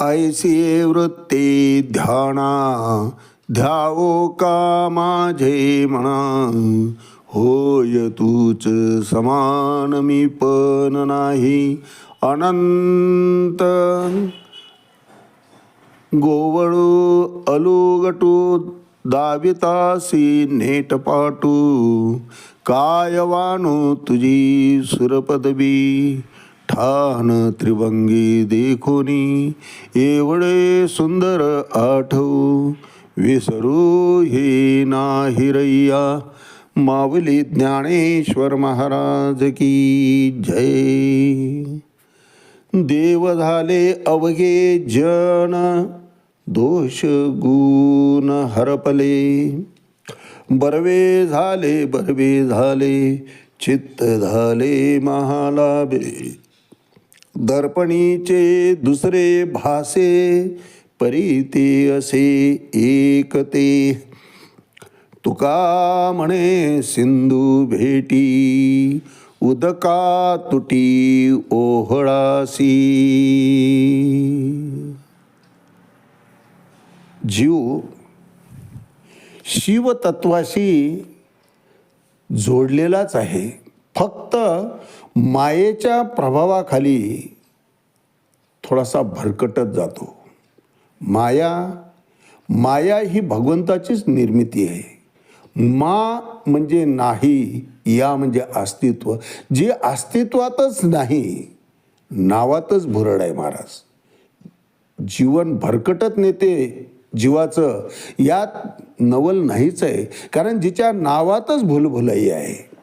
ऐसी वृत्ती ध्याना ध्यावो का माझे म्हणा होय तूच समान मी पण नाही. अनंत गोवळू अलुगटू दावितासी नेट पाटू. काय वाणू तुझी सुरपदवी? ठाण त्रिभंगी देखोनी एवढे सुंदर आठवू. विसरू हे नाही रय्या माऊली ज्ञानेश्वर महाराज की जय. देव झाले अवघे जन दोष गुण हरपले. बरवे झाले बरवे झाले चित्त झाले महालाभे. दर्पणीचे दुसरे भासे परीते असे एकते. तुका म्हणे सिंधू भेटी उदका तुटी ओहळासी. जीव शिवतत्वाशी जोडलेलाच आहे. फक्त मायेच्या प्रभावाखाली थोडासा भरकटत जातो. माया माया ही भगवंताचीच निर्मिती आहे. मा म्हणजे नाही या म्हणजे अस्तित्व. जे अस्तित्वातच नाही नावातच भुरड आहे महाराज. जीवन भरकटत नेते जीवाचं यात नवल नाहीच आहे. कारण जिच्या नावातच भुलभुलई आहे.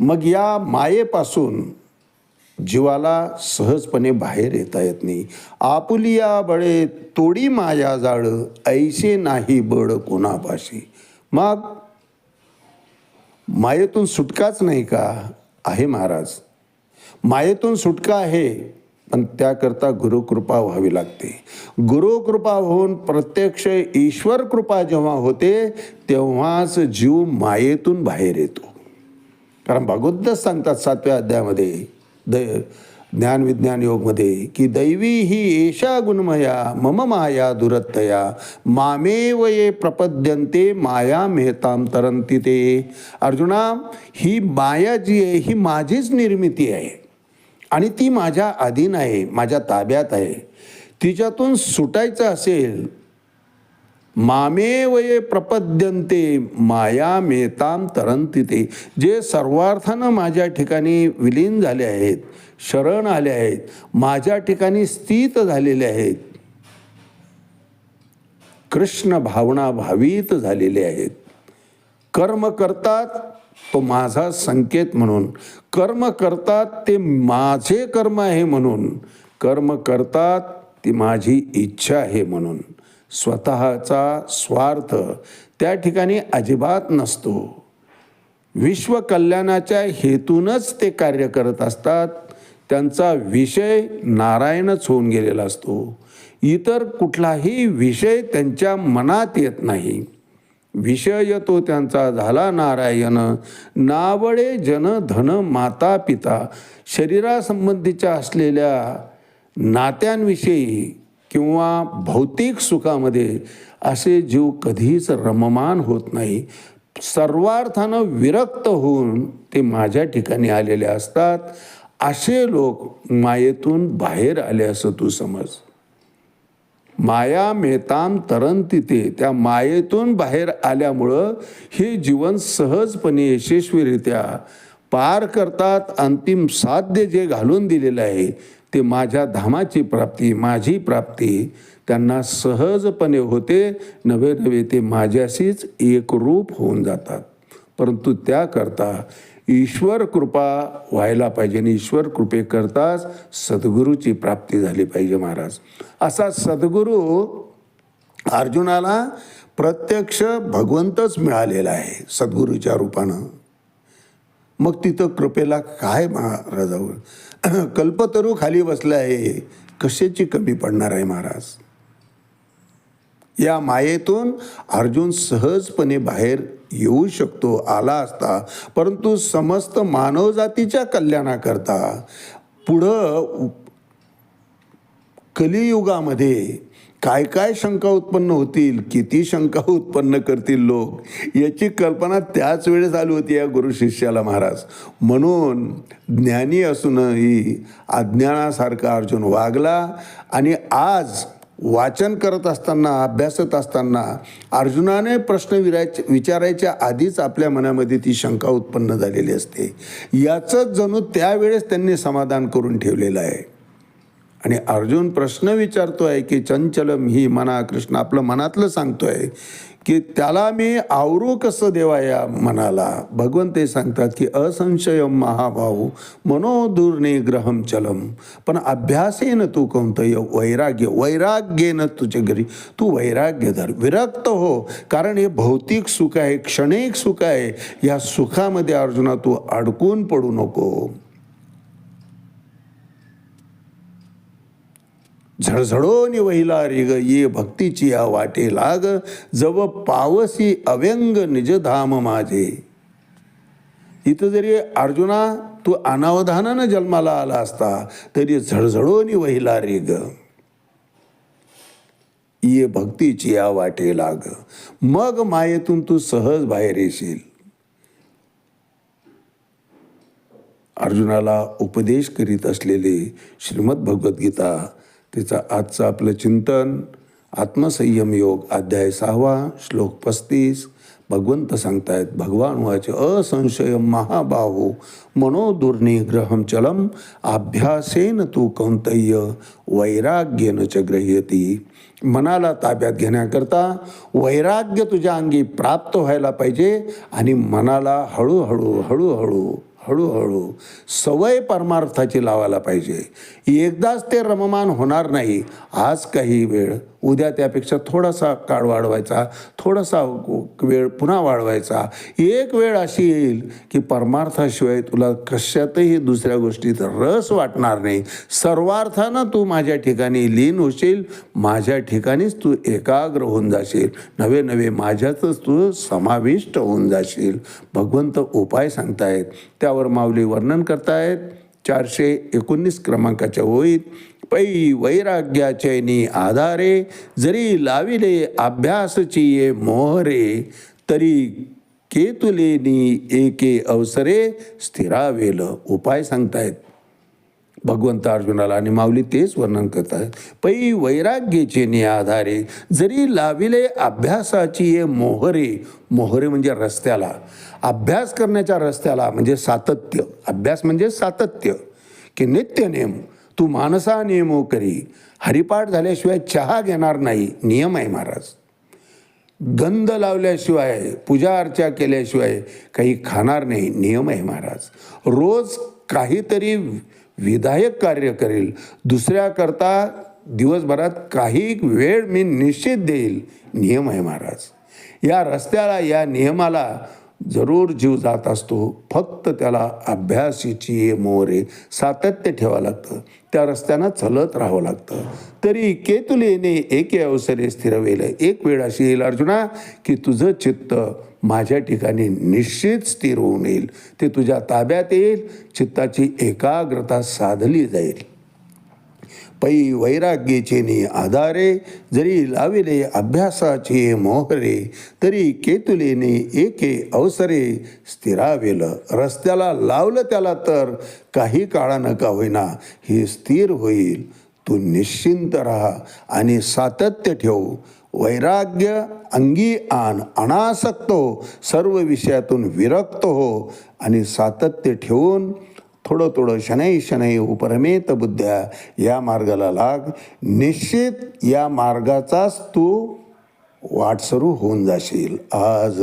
मग या मायेपासून जीवाला सहजपणे बाहेर येता येत नाही. आपुलिया बळे तोडी माया जाळ ऐसे नाही बळ कोणापाशी. मग मायेतून सुटकाच नाही का आहे महाराज? मायेतून सुटका आहे पण त्याकरता गुरुकृपा व्हावी लागते. गुरुकृपा होऊन प्रत्यक्ष ईश्वर कृपा जेव्हा होते तेव्हाच जीव मायेतून बाहेर येतो. कारण भागवतच सांगतात सातव्या अध्यायामध्ये द ज्ञान विज्ञान योगमध्ये की दैवी ही एषा गुणमया मम माया दुरत्तया मामेव ये प्रपद्यन्ते माया मेहताम तरंती ते। अर्जुना ही माया जी आहे ही माझीच निर्मिती आहे. आणि ती माझ्या अधीन आहे माझ्या ताब्यात आहे. तिच्यातून सुटायचं असेल मामेवये प्रपद्यंते माया मेताम तरंतिते. जे सर्वार्थानं माझ्या ठिकाणी विलीन झाले आहेत शरण आले आहेत माझ्या ठिकाणी स्थित झालेले आहेत. कृष्ण भावना भावित झालेले आहेत. कर्म करतात तो माझा संकेत म्हणून. कर्म करतात ते माझे कर्म आहे म्हणून. कर्म करतात ती माझी इच्छा आहे म्हणून. स्वतःचा स्वार्थ त्या ठिकाणी अजिबात नसतो. विश्वकल्याणाच्या हेतूनच ते कार्य करत असतात. त्यांचा विषय नारायणच होऊन गेलेला असतो. इतर कुठलाही विषय त्यांच्या मनात येत नाही. विषय तो त्यांचा झाला नारायण. नावडे जन धन माता पिता. शरीरासंबंधीच्या असलेल्या नात्यांविषयी किंवा भौतिक सुखामध्ये असे जीव कधीच रममान होत नाही. सर्वार्थानं विरक्त होऊन ते माझ्या ठिकाणी आलेले असतात. असे लोक मायेतून बाहेर आले असं तू समज. माया मेताम तरण तिथे त्या मायेतून बाहेर आल्यामुळं हे जीवन सहजपणे यशस्वीरित्या पार करतात. अंतिम साध्य जे घालून दिलेलं आहे ते माझ्या धामाची प्राप्ती माझी प्राप्ती त्यांना सहजपणे होते. नवे नवे ते माझ्याशीच एकरूप होऊन जातात. परंतु त्याकरता ईश्वर कृपा व्हायला पाहिजे आणि ईश्वर कृपेकरताच सद्गुरूची प्राप्ती झाली पाहिजे महाराज. असा सद्गुरू अर्जुनाला प्रत्यक्ष भगवंतच मिळालेला आहे सद्गुरूच्या रूपानं. मग तिथं कृपेला काय महाराजावर? कल्पतरू खाली बसला आहे. कशाची कमी पडणार आहे महाराज? या मायेतून अर्जुन सहजपणे बाहेर येऊ शकतो आला असता. परंतु समस्त मानवजातीच्या कल्याणाकरता पुढं कलियुगामध्ये काय काय शंका उत्पन्न होतील किती शंका उत्पन्न करतील लोक याची कल्पना त्याच वेळेस आली होती या गुरु शिष्याला महाराज. म्हणून ज्ञानी असूनही अज्ञानासारखा अर्जुन वागला आणि आज वाचन करत असताना अभ्यासत असताना अर्जुनाने प्रश्न विरायचे विचारायच्या आधीच आपल्या मनामध्ये ती शंका उत्पन्न झालेली असते. याचंच जणू त्यावेळेस त्यांनी समाधान करून ठेवलेलं आहे. आणि अर्जुन प्रश्न विचारतोय की चंचलम ही मना कृष्ण आपलं मनातलं सांगतोय की त्याला मी आवरू कसं देवा या मनाला? भगवंत ते सांगतात की असंशयम महाभाऊ मनोदुर्निग्रहम चलम पण अभ्यासेन तू कोणतं वैराग्य वैराग्येनं तुझ्या घरी तू वैराग्य धर विरक्त हो कारण हे भौतिक सुख आहे क्षणिक सुख आहे या सुखामध्ये अर्जुना तू अडकून पडू नको. झळझळोनी वहिला रिग ये भक्तीची या वाटे लाग जव पावसी अव्यंग निजधाम माझे. इथं जरी अर्जुना तू अनावधानानं जन्माला आला असता तरी झळझळोनी वहिला रिग. ये भक्तीची या वाटे लाग. मग मायेतून तू सहज बाहेर येशील. अर्जुनाला उपदेश करीत असलेले श्रीमद भगवद्गीता तिचं आजचं आपलं चिंतन आत्मसंयम योग अध्याय सहावा श्लोक पस्तीस. भगवंत सांगतायत भगवान वाचे असंशय महाबाहो मनोदुर्निग्रहम चलम अभ्यासेन तू कौंतय्य वैराग्येन च ग्रह्यती. मनाला ताब्यात घेण्याकरता वैराग्य तुझ्या अंगी प्राप्त व्हायला पाहिजे आणि मनाला हळूहळू हळूहळू हळूहळू सवय परमार्थाची लावायला पाहिजे. एकदाच ते रममान होणार नाही. आज काही वेळ उद्या त्यापेक्षा थोडासा काळ वाढवायचा थोडासा वेळ पुन्हा वाढवायचा. एक वेळ अशी येईल की परमार्थाशिवाय तुला कशातही दुसऱ्या गोष्टीत रस वाटणार नाही. सर्वार्थानं तू माझ्या ठिकाणी लीन होशील माझ्या ठिकाणीच तू एकाग्र होऊन जाशील. नवे नवे माझ्यातच तू समाविष्ट होऊन जाशील. भगवंत उपाय सांगतायत. त्यावर माऊली वर्णन करतायत. चारशे एकोणीस क्रमांकाच्या होईत पै वैराग्याचैनी आधारे जरी लाविले अभ्यासची ये मोहरे तरी केतुलेनी एके अवसरे स्थिरावेल उपाय सांगतायत. भगवंत अर्जुनाला आणि माऊली तेच वर्णन करतात पै वैराग्येचे नि आधारे जरी लाविले अभ्यासाची ये मोहरे मोहरे म्हणजे रस्त्याला. अभ्यास करण्याच्या रस्त्याला म्हणजे सातत्य. अभ्यास म्हणजे सातत्य. की नित्य नेम तू मानसा नियमो करी. हरिपाठ झाल्याशिवाय चहा घेणार नाही नियम आहे महाराज. गंध लावल्याशिवाय पूजा अर्चा केल्याशिवाय काही खाणार नाही नियम आहे महाराज. रोज काहीतरी विधायक कार्य करेल. दुसऱ्याकरता दिवसभरात काही वेळ मी निश्चित देईल नियम आहे महाराज. या रस्त्याला या नियमाला जरूर जीव जात असतो. फक्त त्याला अभ्यासीची मोरे सातत्य ठेवावं लागतं. त्या रस्त्यानं चलत राहावं लागतं. तरी केतुलेने एके अवसरे स्थिरवेल. एक वेळ अशी येईल अर्जुना की तुझं चित्त माझ्या ठिकाणी निश्चित स्थिर होऊन येईल. ते तुझ्या ताब्यात येईल. चित्ताची एकाग्रता साधली जाईल. पै वैराग्येचेनी आधारे जरी लाविले अभ्यासाचे मोहरे तरी केतुलेने एके अवसरे स्थिरावेलं. रस्त्याला लावलं त्याला तर काही काळानं का होईना हे स्थिर होईल. तू निश्चिंत राहा आणि सातत्य ठेव. वैराग्य अंगी आण अनासक्त हो सर्व विषयातून विरक्त हो आणि सातत्य ठेवून थोडं थोडं शनै शनै उपरमेत बुद्ध्या या मार्गाला लाग. निश्चित या मार्गाचाच तू वाटसरू होऊन जाशील आज.